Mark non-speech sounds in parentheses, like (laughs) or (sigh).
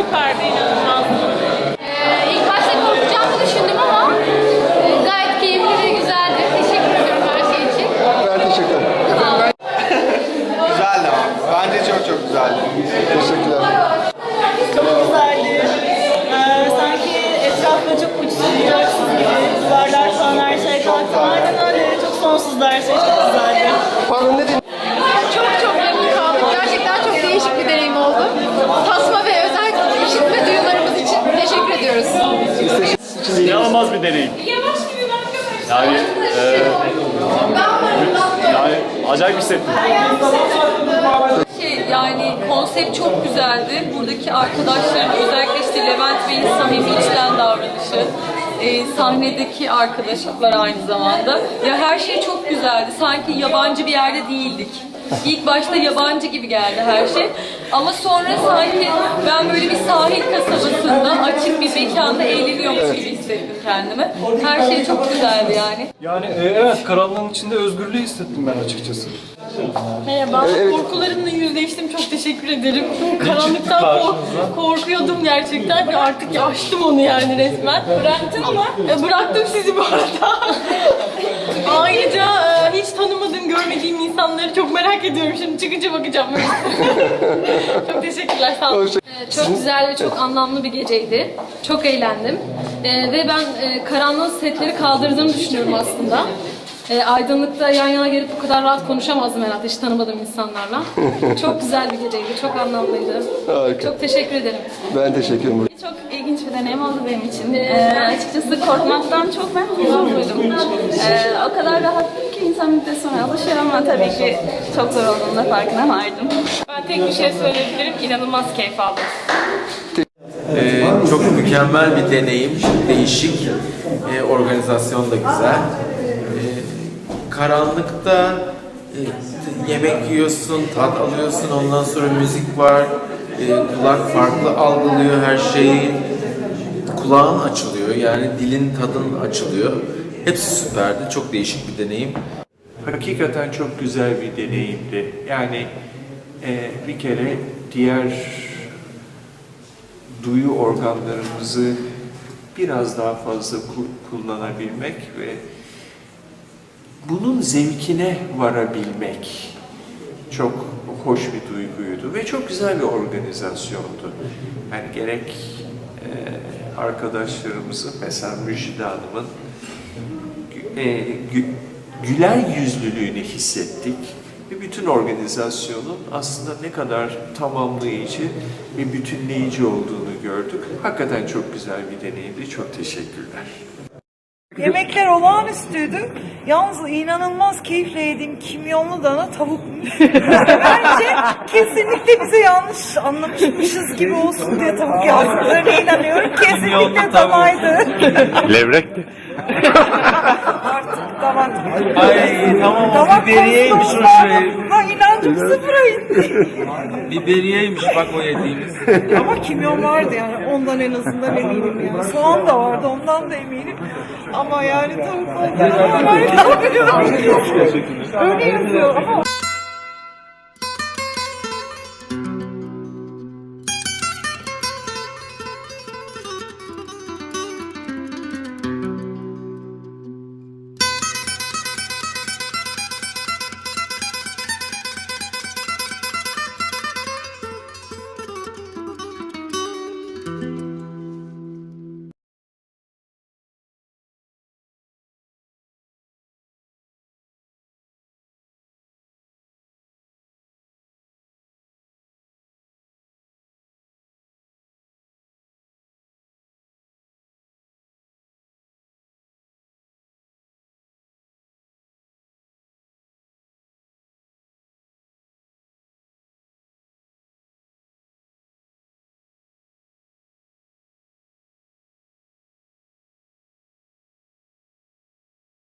Süperdi, inanılmaz. Ee, ilk başta korkacağımı düşündüm ama e, gayet keyifli ve güzeldi. Teşekkür ediyorum her şey için. Ben teşekkür ederim. Güzeldi ama. Bence çok çok güzeldi. Teşekkürler. Çok güzeldi. Ee, sanki etrafta çok uçsuz gibi. Duvarlar falan her şey kalktı. Aynen öyle. Çok sonsuzdu her şey. Çok güzeldi. Pardon ne dedin? Çok çok memnun kaldım. Gerçekten çok değişik bir deneyim oldu. Tasma ve özel işitme duyularımız için teşekkür ediyoruz. İnanılmaz bir deneyim. Yani, e, yani acayip hissettim. Şey, yani konsept çok güzeldi. Buradaki arkadaşların özellikle işte Levent Bey'in samimi içten davranışı, e, sahnedeki arkadaşlar aynı zamanda. Ya her şey çok güzeldi. Sanki yabancı bir yerde değildik. İlk başta yabancı gibi geldi her şey. Ama sonra sanki ben böyle bir sahil kasabasında açık bir mekanda eğleniyormuş gibi hissettim kendimi. Her şey çok güzeldi yani. Yani e, evet karanlığın içinde özgürlüğü hissettim ben açıkçası. Merhaba. Evet. Korkularımla yüzleştim. Çok teşekkür ederim. Karanlıktan kork- korkuyordum gerçekten ve artık aştım onu yani resmen. Bıraktın ama. E, bıraktım sizi bu arada. Ayrıca e, hiç tanımadığım, görmediğim insanları çok merak ediyorum. Şimdi çıkınca bakacağım. (laughs) çok teşekkürler. Sağ olun. Ee, Çok güzel ve çok anlamlı bir geceydi. Çok eğlendim. Ee, ve ben e, karanlığın setleri kaldırdığını düşünüyorum aslında. Ee, aydınlıkta yan yana gelip bu kadar rahat konuşamazdım herhalde hiç tanımadığım insanlarla. (laughs) çok güzel bir geceydi, çok anlamlıydı. Harika. Çok teşekkür ederim. Ben teşekkür ederim. Çok ilginç bir deneyim oldu benim için. Ee, açıkçası korkmaktan çok ben huzur duydum. Ee, o kadar rahattım ki insan müddet sonra alışıyor ama tabii ki çok zor olduğunu da farkına vardım. Ben tek bir şey söyleyebilirim. İnanılmaz keyif aldım. Ee, çok mükemmel bir deneyim, değişik, Ee, organizasyon da güzel. Karanlıkta e, yemek yiyorsun, tat alıyorsun, ondan sonra müzik var, Ee, kulak farklı algılıyor her şeyi, kulağın açılıyor, yani dilin tadın açılıyor. Hepsi süperdi, çok değişik bir deneyim. Hakikaten çok güzel bir deneyimdi. Yani e, bir kere diğer duyu organlarımızı biraz daha fazla ku- kullanabilmek ve bunun zevkine varabilmek çok hoş bir duyguydu ve çok güzel bir organizasyondu. Yani gerek e, arkadaşlarımızın mesela Müjde Hanım'ın e, gü- güler yüzlülüğünü hissettik. Ve bütün organizasyonun aslında ne kadar tamamlayıcı ve bütünleyici olduğunu gördük. Hakikaten çok güzel bir deneyimdi. Çok teşekkürler. Yemekler olağanüstüydü. Yalnız inanılmaz keyifle yediğim kimyonlu dana tavuk. Bence kesinlikle bize yanlış anlamışmışız gibi olsun diye tavuk yazdıklarına inanıyorum. Kesinlikle danaydı. Levrekti. Artık damak. Ay tamam o biberiyeymiş o şey. Ha, inancım sıfıra indi. Biberiyeymiş bak o yediğimiz. Ama kimyon vardı yani ondan en azından eminim yani. Soğan da vardı ondan da eminim. Ama yani tavuk olduğuna ben inanmıyorum. Öyle yazıyor ama